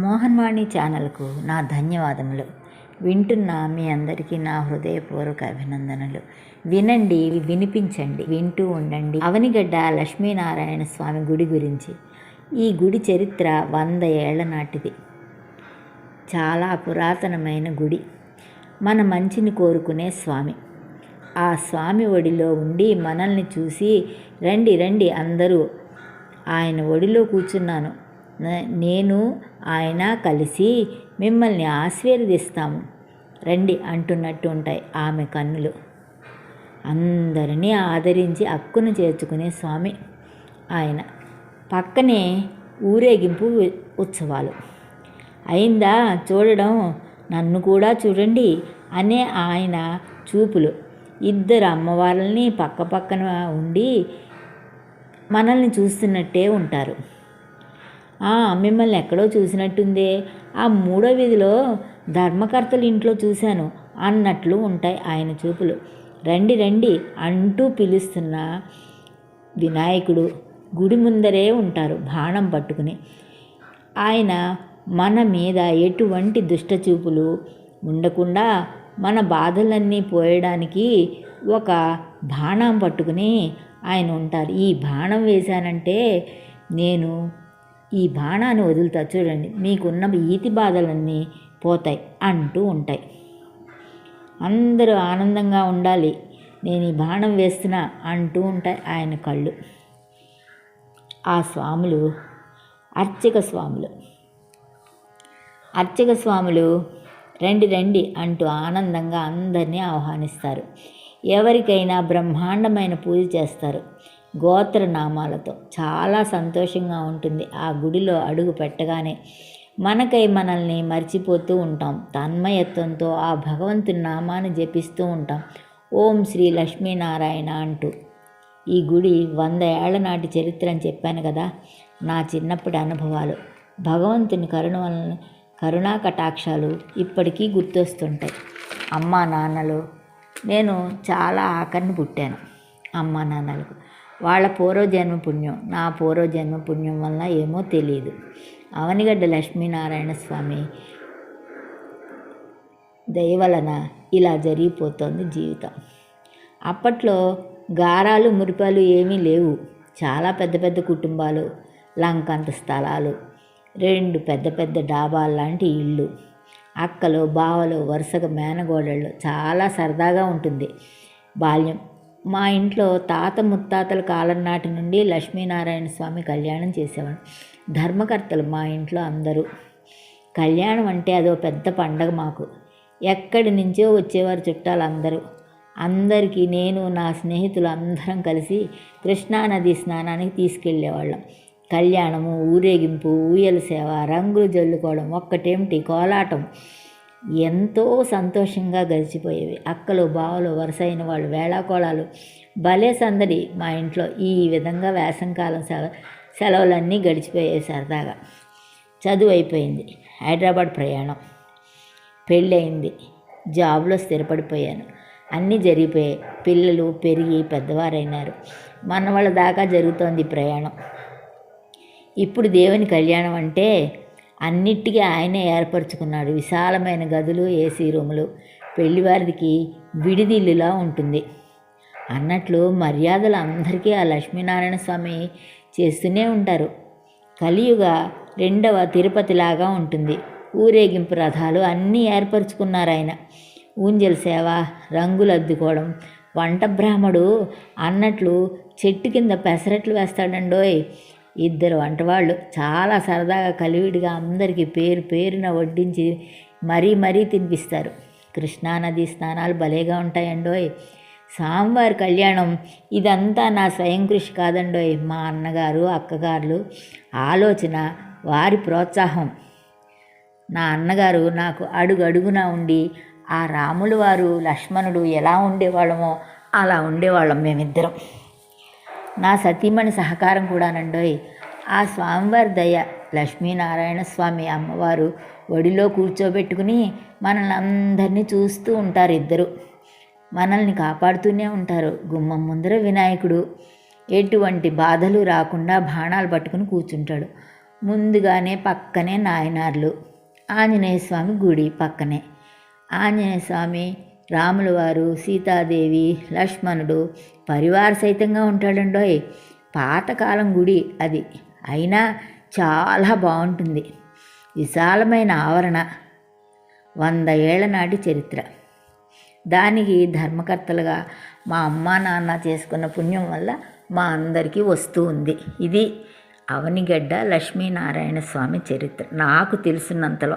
మోహన్వాణి ఛానల్కు నా ధన్యవాదములు. వింటున్న మీ అందరికీ నా హృదయపూర్వక అభినందనలు. వినండి వినిపించండి వింటూ ఉండండి. అవనిగడ్డ లక్ష్మీనారాయణ స్వామి గుడి గురించి. ఈ గుడి చరిత్ర వంద ఏళ్ళ నాటిది. చాలా పురాతనమైన గుడి. మన మంచిని కోరుకునే స్వామి. ఆ స్వామి ఒడిలో ఉండి మనల్ని చూసి రండి రండి అందరూ. ఆయన ఒడిలో కూర్చున్నాను. నేను ఆయన కలిసి మిమ్మల్ని ఆశీర్వదిస్తాము. రండి అంటున్నట్టు ఉంటాయి ఆమె కన్నులు. అందరినీ ఆదరించి అక్కును చేర్చుకునే స్వామి ఆయన. పక్కనే ఊరేగింపు ఉత్సవాలు. అయిందా చూడడం నన్ను కూడా చూడండి అనే ఆయన చూపులు. ఇద్దరు అమ్మవార్లని పక్క పక్కన ఉండి మనల్ని చూస్తున్నట్టే ఉంటారు. మిమ్మల్ని ఎక్కడో చూసినట్టుందే. ఆ మూడో వీధిలో ధర్మకర్తల ఇంట్లో చూశాను. అన్నట్లు ఉంటాయి ఆయన చూపులు. రండి రండి అంటూ పిలుస్తున్న వినాయకుడు గుడి ముందరే ఉంటారు బాణం పట్టుకుని. ఆయన మన మీద ఎటువంటి దుష్ట చూపులు ఉండకుండా మన బాధలన్నీ పోయడానికి ఒక బాణం పట్టుకుని ఆయన ఉంటారు. ఈ బాణం వేశానంటే నేను ఈ బాణాన్ని వదులుతా చూడండి. మీకున్న ఈతి బాధలన్నీ పోతాయి అంటూ ఉంటాయి. అందరూ ఆనందంగా ఉండాలి. నేను ఈ బాణం వేస్తున్నా అంటూ ఉంటాయి ఆయన కళ్ళు. ఆ స్వాములు అర్చక స్వాములు. అర్చక స్వాములు రండి రండి అంటూ ఆనందంగా అందరినీ ఆహ్వానిస్తారు. ఎవరికైనా బ్రహ్మాండమైన పూజ చేస్తారు. గోత్రనామాలతో. చాలా సంతోషంగా ఉంటుంది. ఆ గుడిలో అడుగు పెట్టగానే మనకై మనల్ని మర్చిపోతూ ఉంటాం. తన్మయత్వంతో ఆ భగవంతుని నామాన్ని జపిస్తూ ఉంటాం. ఓం శ్రీ లక్ష్మీనారాయణ అంటూ. ఈ గుడి వంద ఏళ్ళ నాటి చరిత్ర అని చెప్పాను కదా నా చిన్నప్పటి అనుభవాలు. భగవంతుని కరుణ వలన కరుణా కటాక్షాలు ఇప్పటికీ గుర్తొస్తుంటాయి. అమ్మా నాన్నలు నేను చాలా ఆకరిని పుట్టాను. అమ్మా నాన్నలకు. వాళ్ళ పూర్వజన్మ పుణ్యం. నా పూర్వజన్మ పుణ్యం వల్ల ఏమో తెలియదు అవనిగడ్డ లక్ష్మీనారాయణ స్వామి దయవలన ఇలా జరిగిపోతుంది జీవితం. అప్పట్లో గారాలు మురిపాలు ఏమీ లేవు. చాలా పెద్ద పెద్ద కుటుంబాలు లంకంత స్థలాలు రెండు పెద్ద పెద్ద డాబాలు లాంటి ఇళ్ళు అక్కలు బావలు వరుసగా మేనగోడళ్ళు చాలా సరదాగా ఉంటుంది. బాల్యం మా ఇంట్లో తాత ముత్తాతల కాలం నాటి నుండి లక్ష్మీనారాయణ స్వామి కళ్యాణం చేసేవాడు. ధర్మకర్తలు మా ఇంట్లో అందరూ. కళ్యాణం అంటే అదో పెద్ద పండగ మాకు. ఎక్కడి నుంచో వచ్చేవారు చుట్టాలు అందరూ అందరికీ నేను నా స్నేహితులు అందరం కలిసి కృష్ణానది స్నానానికి తీసుకెళ్ళేవాళ్ళం. కళ్యాణము ఊరేగింపు ఊయల సేవ రంగులు జల్లుకోవడం ఒక్కటేమిటి? కోలాటం. ఎంతో సంతోషంగా గడిచిపోయేవి. అక్కలు బావలు వరుసైన వాళ్ళు వేళాకోళాలు. భలే సందడి మా ఇంట్లో. ఈ విధంగా వేసంకాలం సెల సెలవులన్నీ గడిచిపోయాయి సరదాగా. చదువు అయిపోయింది. హైదరాబాద్ ప్రయాణం. పెళ్ళయింది. జాబ్లో స్థిరపడిపోయాను. అన్నీ జరిగిపోయాయి. పిల్లలు పెరిగి పెద్దవారైనారు. మన వాళ్ళ దాకా జరుగుతోంది ప్రయాణం. ఇప్పుడు దేవుని కళ్యాణం అంటే అన్నిటికీ ఆయనే ఏర్పరచుకున్నాడు. విశాలమైన గదులు ఏసీ రూములు. పెళ్ళివారికి విడిదిల్లులా ఉంటుంది. అన్నట్లు మర్యాదలు అందరికీ ఆ లక్ష్మీనారాయణ స్వామి చేస్తూనే ఉంటారు. కలియుగ రెండవ తిరుపతిలాగా ఉంటుంది. ఊరేగింపు రథాలు అన్నీ ఏర్పరచుకున్నారు ఆయన. ఊంజల్ సేవ రంగులు అద్దుకోవడం వంట బ్రాహ్మడు అన్నట్లు చెట్టు కింద పెసరట్లు వేస్తాడండోయ్. ఇద్దరు వంటవాళ్ళు చాలా సరదాగా కలివిడిగా అందరికీ పేరు పేరున వడ్డించి మరీ మరీ తినిపిస్తారు. కృష్ణానది స్నానాలు భలేగా ఉంటాయండోయ్. సాంబార్ కళ్యాణం ఇదంతా నా స్వయం కృషి కాదండోయ్ మా అన్నగారు అక్కగారులు. ఆలోచన వారి ప్రోత్సాహం. నా అన్నగారు నాకు అడుగు ఉండి ఆ రాములు వారు లక్ష్మణుడు ఎలా ఉండేవాళ్ళమో అలా ఉండేవాళ్ళం మేమిద్దరం. నా సతీమణి సహకారం కూడానండోయ్. ఆ స్వామివారి దయ లక్ష్మీనారాయణ స్వామి అమ్మవారు ఒడిలో కూర్చోబెట్టుకుని మనల్ని అందరినీ చూస్తూ ఉంటారు ఇద్దరు. మనల్ని కాపాడుతూనే ఉంటారు గుమ్మం ముందర వినాయకుడు. ఎటువంటి బాధలు రాకుండా బాణాలు పట్టుకుని కూర్చుంటాడు. ముందుగానే పక్కనే నాయనార్లు. ఆంజనేయ స్వామి గుడి పక్కనే. ఆంజనేయ స్వామి రాముల వారు సీతాదేవి లక్ష్మణుడు పరివార సహితంగా ఉంటాడండోయ్. పాతకాలం గుడి అది. అయినా చాలా బాగుంటుంది. విశాలమైన ఆవరణ. వంద ఏళ్ళ నాటి చరిత్ర. దానికి ధర్మకర్తలుగా మా అమ్మ నాన్న చేసుకున్న పుణ్యం వల్ల మా అందరికీ వస్తూ ఉంది. ఇది అవనిగడ్డ లక్ష్మీనారాయణ స్వామి చరిత్ర. నాకు తెలిసినంతలో.